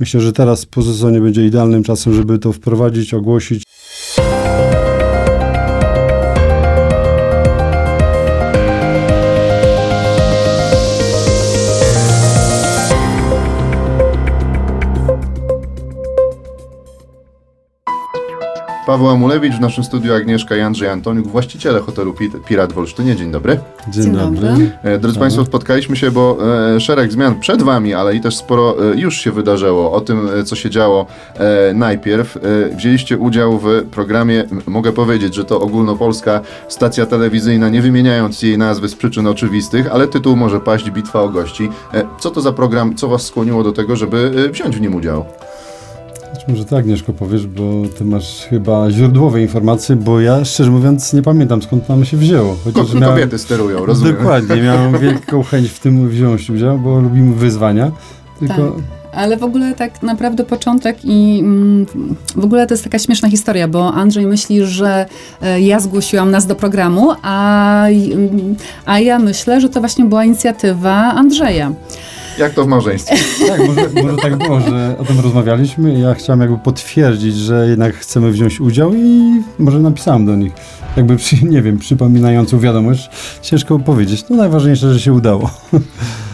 myślę, że teraz po sezonie będzie idealnym czasem, żeby to wprowadzić, ogłosić. Paweł Amulewicz, w naszym studiu Agnieszka i Andrzej Antoniuk, właściciele hotelu Pi- Pirat w Olsztynie. Dzień dobry. Dzień, Dzień dobry. dobry. E, Drodzy Państwo, spotkaliśmy się, bo e, szereg zmian przed Wami, ale i też sporo e, już się wydarzyło. O tym, co się działo najpierw. Wzięliście udział w programie, mogę powiedzieć, że to ogólnopolska stacja telewizyjna, nie wymieniając jej nazwy z przyczyn oczywistych, ale tytuł może paść Bitwa o gości. Co to za program, co Was skłoniło do tego, żeby wziąć w nim udział? Być Może ty Agnieszko powiesz, bo ty masz chyba źródłowe informacje, bo ja szczerze mówiąc nie pamiętam skąd nam się wzięło. Ko- miałem- kobiety sterują, rozumiem. Dokładnie, miałem wielką chęć w tym wziąć udział, bo lubimy wyzwania. Tylko Tak. Ale w ogóle tak naprawdę początek i mm, w ogóle to jest taka śmieszna historia, bo Andrzej myśli, że e, ja zgłosiłam nas do programu, a, mm, a ja myślę, że to właśnie była inicjatywa Andrzeja. Jak to w małżeństwie? tak, może, może tak było, że o tym rozmawialiśmy i ja chciałem jakby potwierdzić, że jednak chcemy wziąć udział i może napisałem do nich. Jakby, przy, nie wiem, przypominającą wiadomość. Ciężko powiedzieć. No najważniejsze, że się udało.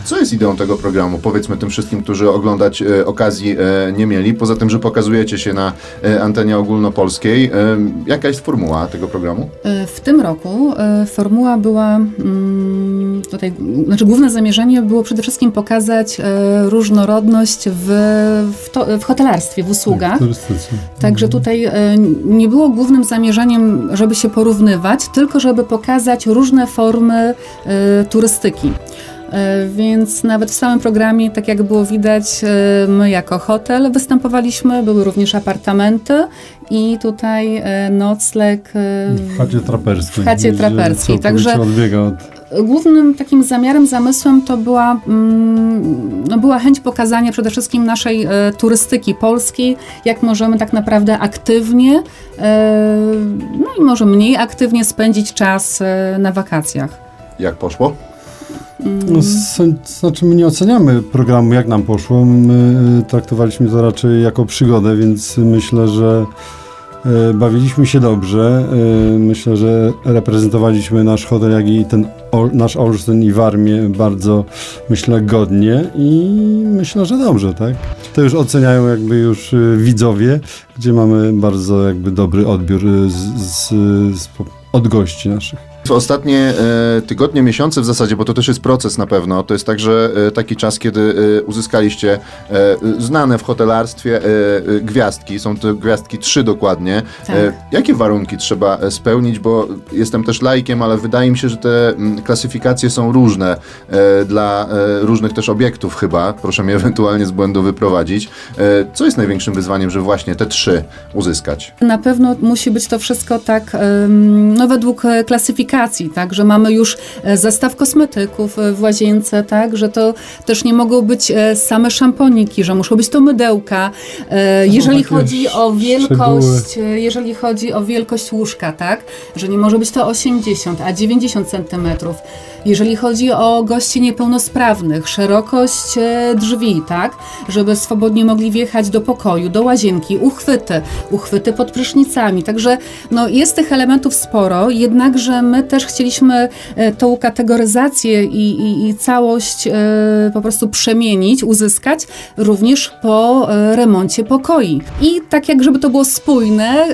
Co jest ideą tego programu? Powiedzmy tym wszystkim, którzy oglądać e, okazji e, nie mieli. Poza tym, że pokazujecie się na e, antenie ogólnopolskiej. E, jaka jest formuła tego programu? E, W tym roku e, formuła była mm, tutaj, znaczy główne zamierzenie było przede wszystkim pokazać e, różnorodność w, w, to, w hotelarstwie, w usługach. Także tutaj e, nie było głównym zamierzeniem, żeby się porównywać, tylko żeby pokazać różne formy e, turystyki. Więc nawet w samym programie, tak jak było widać, my jako hotel występowaliśmy, były również apartamenty i tutaj nocleg W chacie traperskiej. w chacie traperskiej, także- odbiega od... Głównym takim zamiarem, zamysłem to była, mm, no była chęć pokazania przede wszystkim naszej e, turystyki polskiej, jak możemy tak naprawdę aktywnie, e, no i może mniej aktywnie spędzić czas e, na wakacjach. Jak poszło? No, znaczy my nie oceniamy programu, jak nam poszło. My traktowaliśmy to raczej jako przygodę, więc myślę, że bawiliśmy się dobrze. Y, myślę, że reprezentowaliśmy nasz hotel, jak i ten nasz Olsztyn i Warmię bardzo, myślę, godnie i myślę, że dobrze, tak? To już oceniają jakby już y, widzowie, gdzie mamy bardzo jakby dobry odbiór z, z, z, od gości naszych. W ostatnie e, tygodnie, miesiące w zasadzie, bo to też jest proces na pewno, to jest także e, taki czas, kiedy e, uzyskaliście znane w hotelarstwie gwiazdki, są to gwiazdki trzy dokładnie. Tak. Jakie warunki trzeba spełnić, bo jestem też laikiem, ale wydaje mi się, że te klasyfikacje są różne dla różnych też obiektów chyba, proszę mnie ewentualnie z błędu wyprowadzić. Co jest największym wyzwaniem, żeby właśnie te trzy uzyskać? Na pewno musi być to wszystko tak, no według e, klasyfikacji, tak, że mamy już e, zestaw kosmetyków e, w łazience, tak, że to też nie mogą być e, same szamponiki, że muszą być to mydełka. E, Jeżeli takie chodzi o szczegóły. wielkość, e, jeżeli chodzi o wielkość łóżka, tak, że nie może być to 80, a 90 centymetrów. Jeżeli chodzi o gości niepełnosprawnych, szerokość e, drzwi, tak, żeby swobodnie mogli wjechać do pokoju, do łazienki, uchwyty, uchwyty pod prysznicami. Także no, jest tych elementów sporo, jednakże my też chcieliśmy e, tą kategoryzację i, i, i całość e, po prostu przemienić, uzyskać również po remoncie pokoi. I tak jak żeby to było spójne,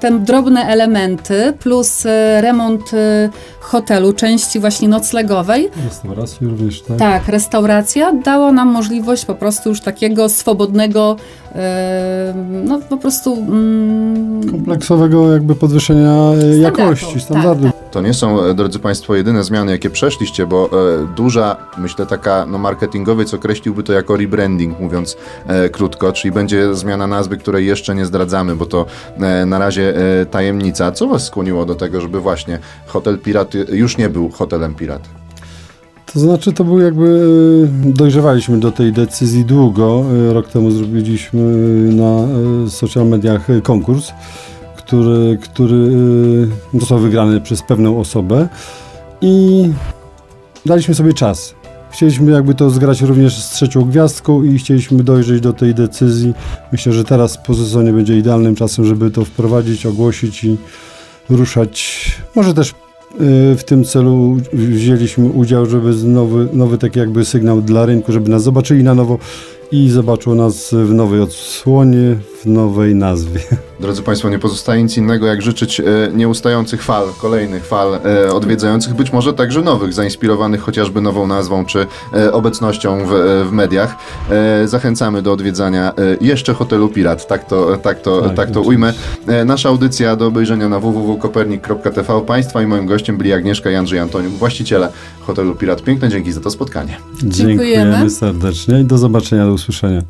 te drobne elementy plus remont hotelu, części właśnie noclegowej, Restauracji również, tak? tak, restauracja dała nam możliwość po prostu już takiego swobodnego, e, no po prostu mm, kompleksowego jakby podwyższenia e, jakości, tak, standardów. To nie są, e, drodzy Państwo, jedyne zmiany, jakie przeszliście, bo e, duża, myślę, taka no, marketingowiec określiłby to jako rebranding, mówiąc e, krótko, czyli będzie zmiana nazwy, której jeszcze nie zdradzamy, bo to e, na razie e, tajemnica. Co Was skłoniło do tego, żeby właśnie Hotel Pirat e, już nie był hotelem Pirat? To znaczy, to był jakby, e, dojrzewaliśmy do tej decyzji długo. Rok temu zrobiliśmy na social mediach konkurs, który, który e, został wygrany przez pewną osobę i daliśmy sobie czas. chcieliśmy jakby to zgrać również z trzecią gwiazdką i chcieliśmy dojrzeć do tej decyzji. Myślę, że teraz po sezonie będzie idealnym czasem, żeby to wprowadzić, ogłosić i ruszać. Może też y, w tym celu wzięliśmy udział, żeby nowy, nowy taki jakby sygnał dla rynku, żeby nas zobaczyli na nowo i zobaczył nas w nowej odsłonie, w nowej nazwie. Drodzy Państwo, nie pozostaje nic innego, jak życzyć e, nieustających fal, kolejnych fal e, odwiedzających, być może także nowych, zainspirowanych chociażby nową nazwą czy e, obecnością w, w mediach. E, zachęcamy do odwiedzania e, jeszcze hotelu Pirat, tak to, tak to, tak, Tak, to ujmę. E, nasza audycja do obejrzenia na www.kopernik.tv. Państwa i moim gościem byli Agnieszka i Andrzej Antoniuk, właściciele hotelu Pirat. Piękne dzięki za to spotkanie. Dziękujemy. Dziękujemy serdecznie i do zobaczenia, do usłyszenia.